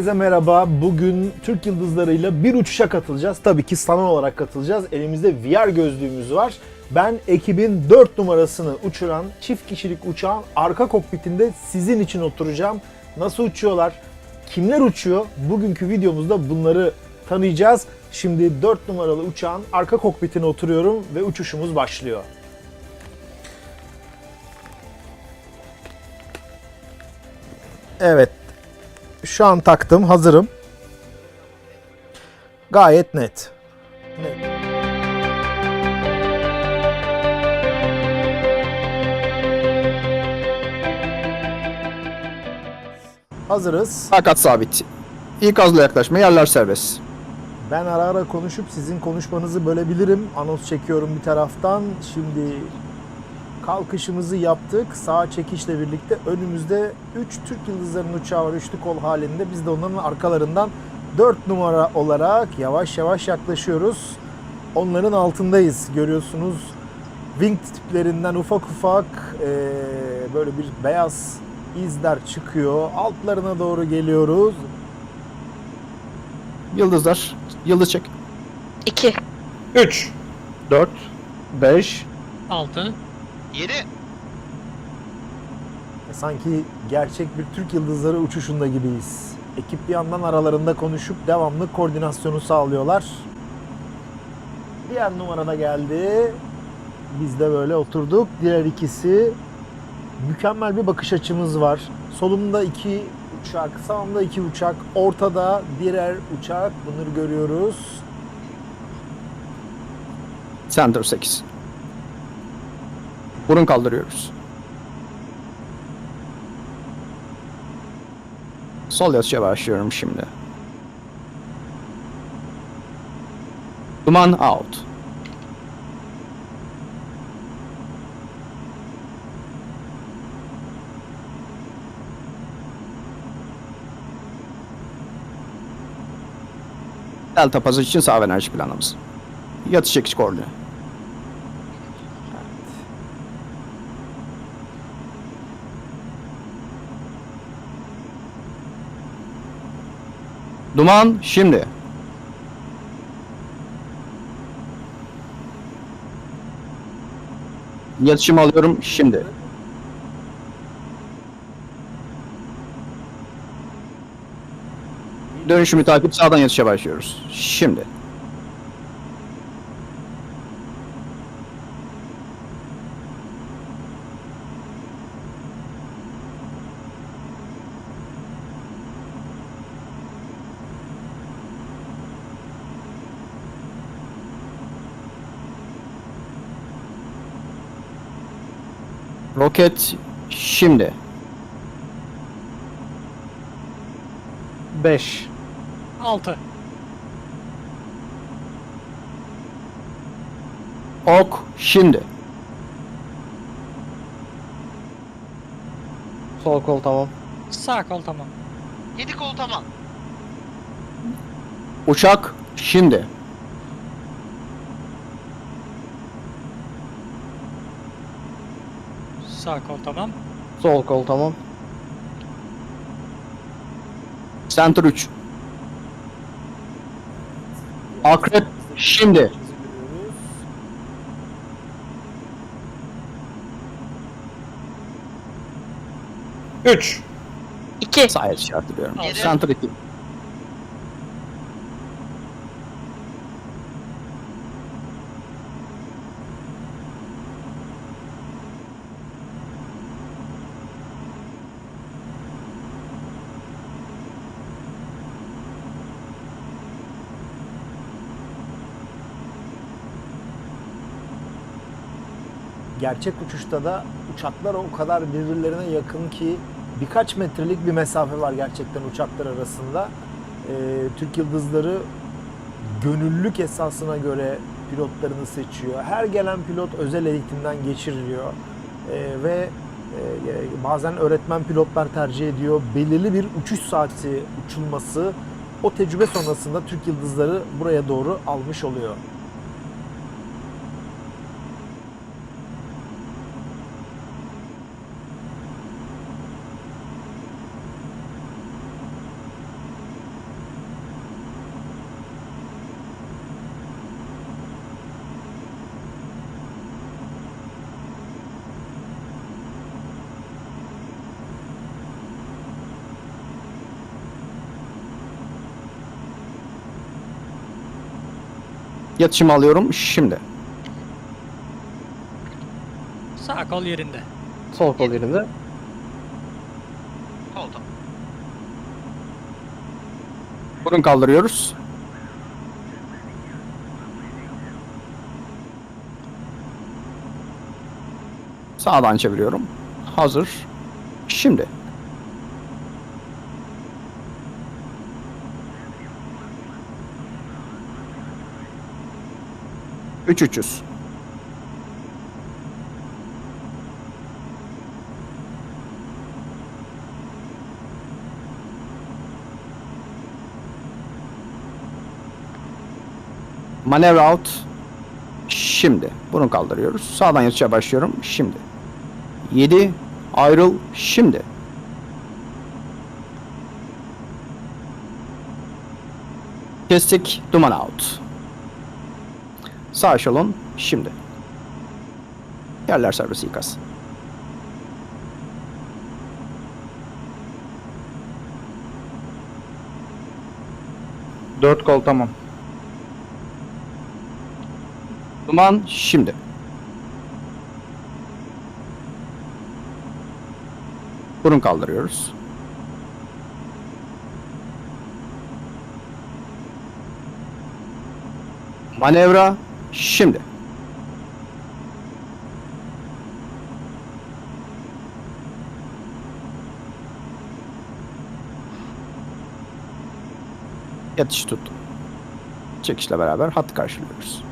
Herkese merhaba. Bugün Türk Yıldızları'yla bir uçuşa katılacağız. Tabii ki sanal olarak katılacağız. Elimizde VR gözlüğümüz var. Ben ekibin 4 numarasını uçuran çift kişilik uçağın arka kokpitinde sizin için oturacağım. Nasıl uçuyorlar? Kimler uçuyor? Bugünkü videomuzda bunları tanıyacağız. Şimdi 4 numaralı uçağın arka kokpitine oturuyorum ve uçuşumuz başlıyor. Evet, şu an taktım, hazırım. Gayet net. Net. Hazırız. Fakat sabit. İkazla yaklaşma yerler serbest. Ben ara ara konuşup sizin konuşmanızı bölebilirim. Anons çekiyorum bir taraftan. Şimdi kalkışımızı yaptık. Sağ çekişle birlikte önümüzde 3 Türk Yıldızları'nın uçağı var. Üçlü kol halinde. Biz de onların arkalarından 4 numara olarak yavaş yavaş yaklaşıyoruz. Onların altındayız. Görüyorsunuz wing tiplerinden ufak ufak eee, böyle bir beyaz izler çıkıyor. Altlarına doğru geliyoruz. Yıldızlar. Yıldız çek. 2. 3 4 5 6. 7 Sanki gerçek bir Türk Yıldızları uçuşunda gibiyiz. Ekip bir yandan aralarında konuşup devamlı koordinasyonu sağlıyorlar. Diğer numarada geldi. Biz de böyle oturduk. Diğer ikisi mükemmel bir bakış açımız var. Solumda iki uçak, sağımda iki uçak, ortada birer uçak. Bunları görüyoruz. Center 8. Burun kaldırıyoruz. Sol yatışa başlıyorum şimdi. Duman out. Delta pazı için sağ enerji planımız. Yatış çekiş koordine. Duman şimdi. Yatışımı alıyorum şimdi. Dönüşümü takip sağdan yatışa başlıyoruz. Şimdi. Roket şimdi. 5 6. Ok şimdi. Sol kol tamam. Sağ kol tamam. 7 kol tamam. Uçak şimdi. Sağ kol tamam. Sol kol tamam. Center 3. Akrep şimdi. 3 2. Sağ yatış hatırlıyorum. Yedi. Center 2. gerçek uçuşta da uçaklar o kadar birbirlerine yakın ki birkaç metrelik bir mesafe var gerçekten uçaklar arasında. Ee, Türk Yıldızları gönüllülük esasına göre pilotlarını seçiyor. Her gelen pilot özel eğitimden geçiriliyor Ee, ve e, bazen öğretmen pilotlar tercih ediyor. Belirli bir uçuş saati uçulması o tecrübe sonrasında Türk Yıldızları buraya doğru almış oluyor. Yatışımı alıyorum şimdi. Sağ kol yerinde. Sol kol yerinde. Tamam. Burun kaldırıyoruz. Sağdan çeviriyorum. Hazır. Şimdi. Üç üç yüz. Manevra out. Şimdi. Bunu kaldırıyoruz. Sağdan yatışa başlıyorum. Şimdi. 7. Ayrıl. Şimdi. Kestik. Duman out. Sağ eşelon. Şimdi. Yerler servisi ikaz. Dört kol tamam. Duman şimdi. Burun kaldırıyoruz. Manevra şimdi. Yatış tuttum. Çekişle beraber hat karşılıyoruz.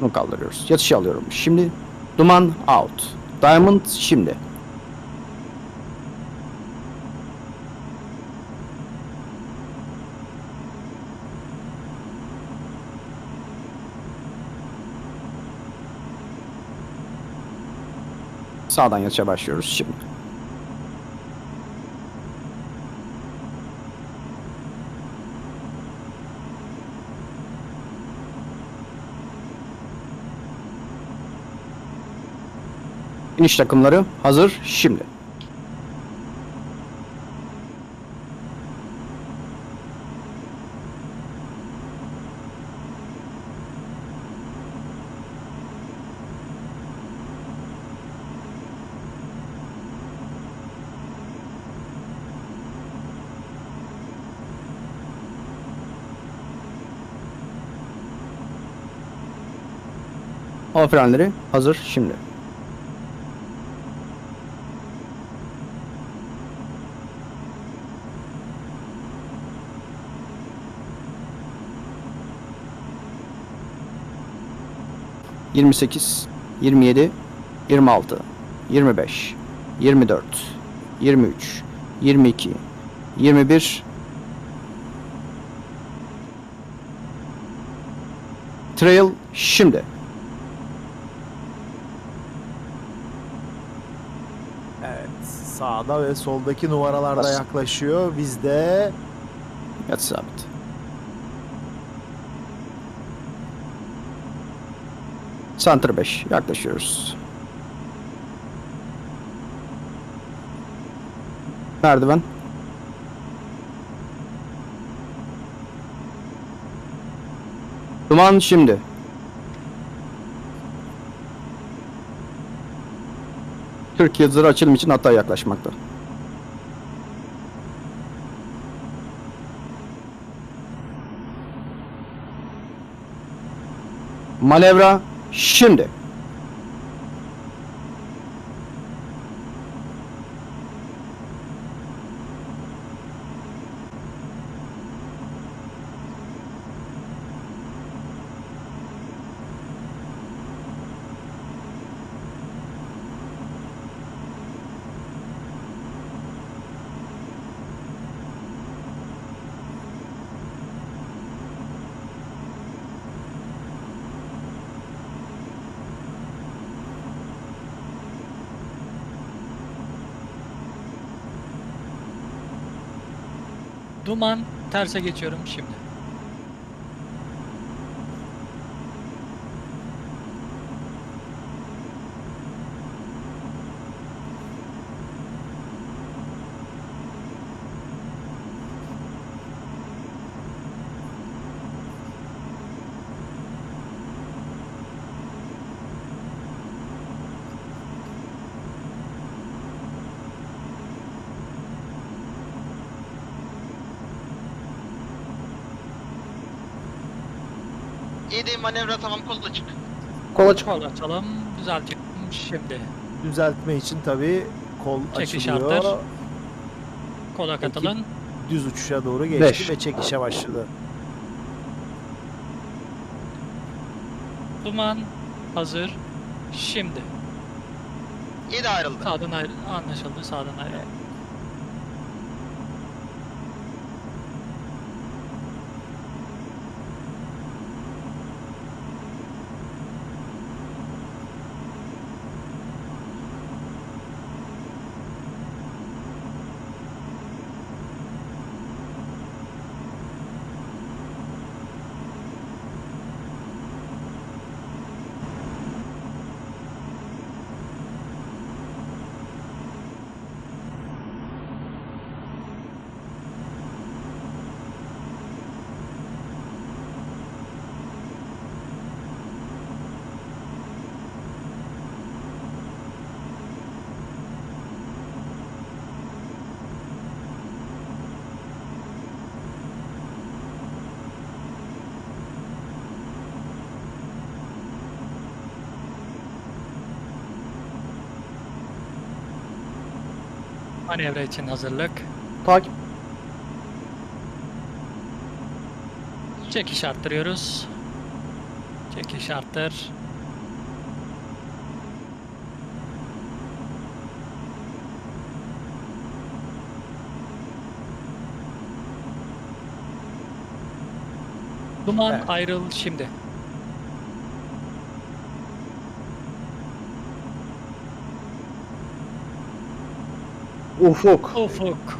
Bunu kaldırıyoruz. Yatışı alıyorum. Şimdi duman out. Diamond şimdi. Sağdan yatışa başlıyoruz şimdi. İniş takımları hazır şimdi. Hava frenleri hazır şimdi. Yirmi sekiz, yirmi yedi, yirmi altı, yirmi beş, yirmi dört, yirmi üç, yirmi iki, yirmi bir. Trail şimdi. Evet. Sağda ve soldaki numaralarda Bas. yaklaşıyor. Biz de Yat sabit. Center 5 yaklaşıyoruz. Merdiven. Duman şimdi. Türk yıldızları açılım için hatta yaklaşmakta. Manevra şimdi. Duman terse geçiyorum şimdi. 7 manevra tamam kolla çık. Kola çık. Kol açalım. Düzeltiyorum şimdi. Düzeltme için tabii kol Çekiş açılıyor. arttır. Kola katılın. Düz uçuşa doğru geçti Beş. ve çekişe başladı. Duman hazır. Şimdi. 7 ayrıldı. Sağdan ayrı. Anlaşıldı. Sağdan ayrı. Manevra için hazırlık. Takip. Çekiş arttırıyoruz. Çekiş arttır. Duman Evet. ayrıl şimdi. Ufuk. Ufuk.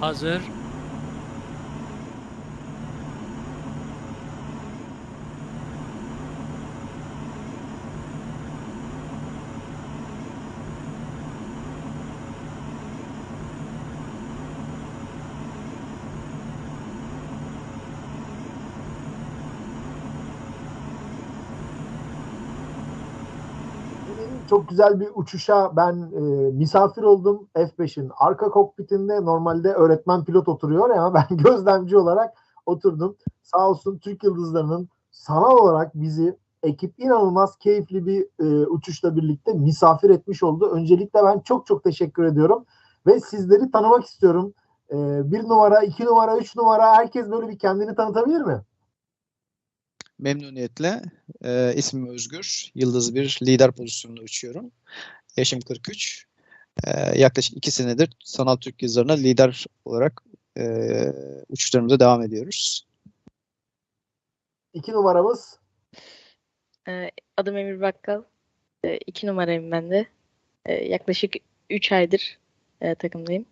Hazır. Benim çok güzel bir uçuşa ben e, misafir oldum F5'in arka kokpitinde normalde öğretmen pilot oturuyor ama ben gözlemci olarak oturdum. Sağ olsun Türk Yıldızları'nın sanal olarak bizi ekip inanılmaz keyifli bir e, uçuşla birlikte misafir etmiş oldu. Öncelikle ben çok çok teşekkür ediyorum ve sizleri tanımak istiyorum. E, bir numara, iki numara, üç numara herkes böyle bir kendini tanıtabilir mi? Memnuniyetle. Ee, ismim Özgür. Yıldız bir lider pozisyonunda uçuyorum. Yaşım 43. Ee, yaklaşık 2 senedir Sanal Türk Yıldızları'na lider olarak e, uçuşlarımıza devam ediyoruz. İki numaramız Ee, Adım Emir Bakkal. Ee, iki numarayım ben de. Ee, Yaklaşık 3 aydır e, takımdayım.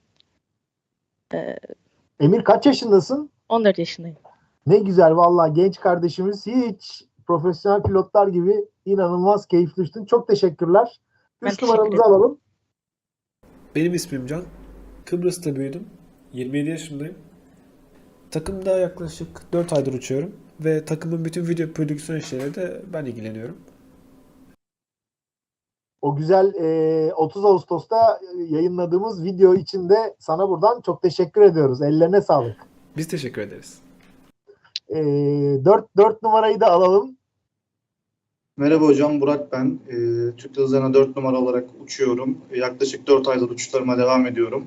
Ee, Emir kaç yaşındasın? 14 yaşındayım. Ne güzel vallahi genç kardeşimiz hiç profesyonel pilotlar gibi inanılmaz keyifli uçtun. Çok teşekkürler. Ben Üç teşekkür numaramızı alalım. Benim ismim Can. Kıbrıs'ta büyüdüm. 27 yaşındayım. Takımda yaklaşık 4 aydır uçuyorum. Ve takımın bütün video prodüksiyon işleriyle de ben ilgileniyorum. O güzel e, 30 Ağustos'ta e, yayınladığımız video için de sana buradan çok teşekkür ediyoruz. Ellerine sağlık. Biz teşekkür ederiz. E, 4, 4 numarayı da alalım. Merhaba hocam, Burak ben. Ee, Türk Yıldızları'na 4 numara olarak uçuyorum. Yaklaşık 4 aydır uçuşlarıma devam ediyorum.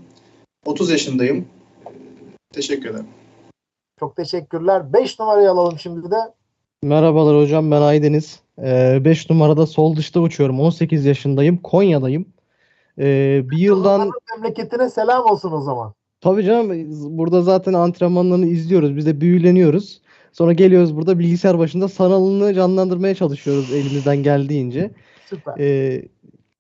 30 yaşındayım. Ee, Teşekkür ederim. Çok teşekkürler. 5 numarayı alalım şimdi de. Merhabalar hocam ben Aydeniz. 5 numarada sol dışta uçuyorum. 18 yaşındayım. Konya'dayım. Ee, bir yıldan memleketine selam olsun o zaman. tabii canım burada zaten antrenmanlarını izliyoruz. Biz de büyüleniyoruz. Sonra geliyoruz burada bilgisayar başında sanalını canlandırmaya çalışıyoruz elimizden geldiğince. Süper. Ee,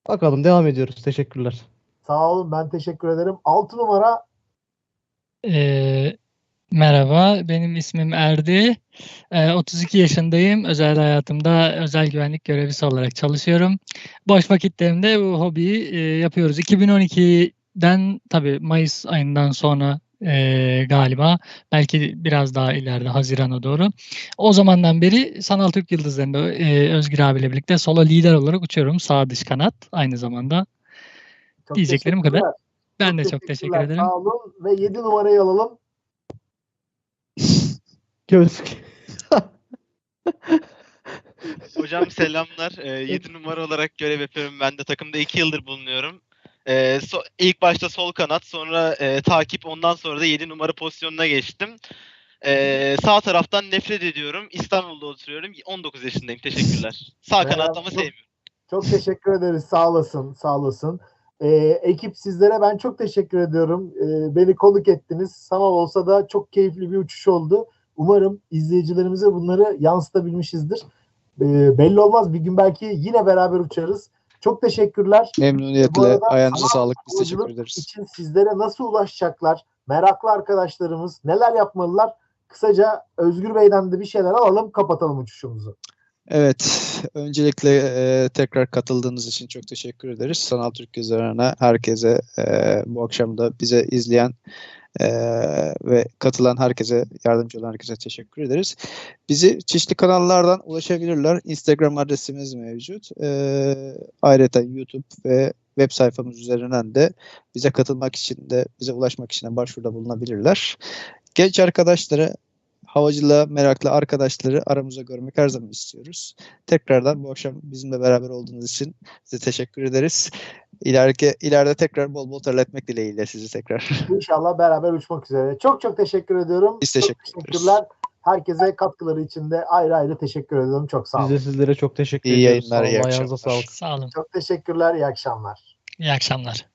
bakalım devam ediyoruz. Teşekkürler. Sağ olun ben teşekkür ederim. 6 numara Ee, merhaba, benim ismim Erdi. Ee, 32 yaşındayım. Özel hayatımda özel güvenlik görevlisi olarak çalışıyorum. Boş vakitlerimde bu hobiyi e, yapıyoruz. 2012'den tabii Mayıs ayından sonra e, galiba. Belki biraz daha ileride Haziran'a doğru. O zamandan beri Sanal Türk Yıldızları'nda e, Özgür abiyle birlikte solo lider olarak uçuyorum. Sağ dış kanat aynı zamanda. Çok Diyeceklerim bu kadar. Ben de çok teşekkür ederim. Sağ olun ve 7 numarayı alalım. Gözlük. Hocam selamlar. 7 numara olarak görev yapıyorum. Ben de takımda 2 yıldır bulunuyorum. Ee, so- ilk başta sol kanat, sonra e, takip, ondan sonra da 7 numara pozisyonuna geçtim. Ee, sağ taraftan nefret ediyorum. İstanbul'da oturuyorum. 19 yaşındayım. Teşekkürler. Sağ kanat ama sevmiyorum. Çok teşekkür ederiz. Sağ olasın. Sağ olasın. Ee, ekip sizlere ben çok teşekkür ediyorum. Ee, beni konuk ettiniz. Sanal olsa da çok keyifli bir uçuş oldu. Umarım izleyicilerimize bunları yansıtabilmişizdir. Ee, belli olmaz. Bir gün belki yine beraber uçarız. Çok teşekkürler. Memnuniyetle arada ayağınıza sağlık. Biz teşekkür ederiz. için sizlere nasıl ulaşacaklar? Meraklı arkadaşlarımız neler yapmalılar? Kısaca Özgür Bey'den de bir şeyler alalım, kapatalım uçuşumuzu. Evet, öncelikle e, tekrar katıldığınız için çok teşekkür ederiz. Sanal Türk Yazarı'na, herkese, e, bu akşam da bize izleyen e, ve katılan herkese, yardımcı olan herkese teşekkür ederiz. Bizi çeşitli kanallardan ulaşabilirler. Instagram adresimiz mevcut. E, ayrıca YouTube ve web sayfamız üzerinden de bize katılmak için de, bize ulaşmak için de başvuruda bulunabilirler. Genç arkadaşları havacılığa meraklı arkadaşları aramızda görmek her zaman istiyoruz. Tekrardan bu akşam bizimle beraber olduğunuz için size teşekkür ederiz. İleriki, ileride tekrar bol bol terletmek dileğiyle sizi tekrar. İnşallah beraber uçmak üzere. Çok çok teşekkür ediyorum. Biz Çok teşekkür ederiz. teşekkürler. Herkese katkıları için de ayrı ayrı teşekkür ediyorum. Çok sağ Biz olun. de sizlere çok teşekkür İyi ediyoruz. yayınlar, Sağ olun, iyi akşamlar. Sağ olun. Çok teşekkürler. İyi akşamlar. İyi akşamlar.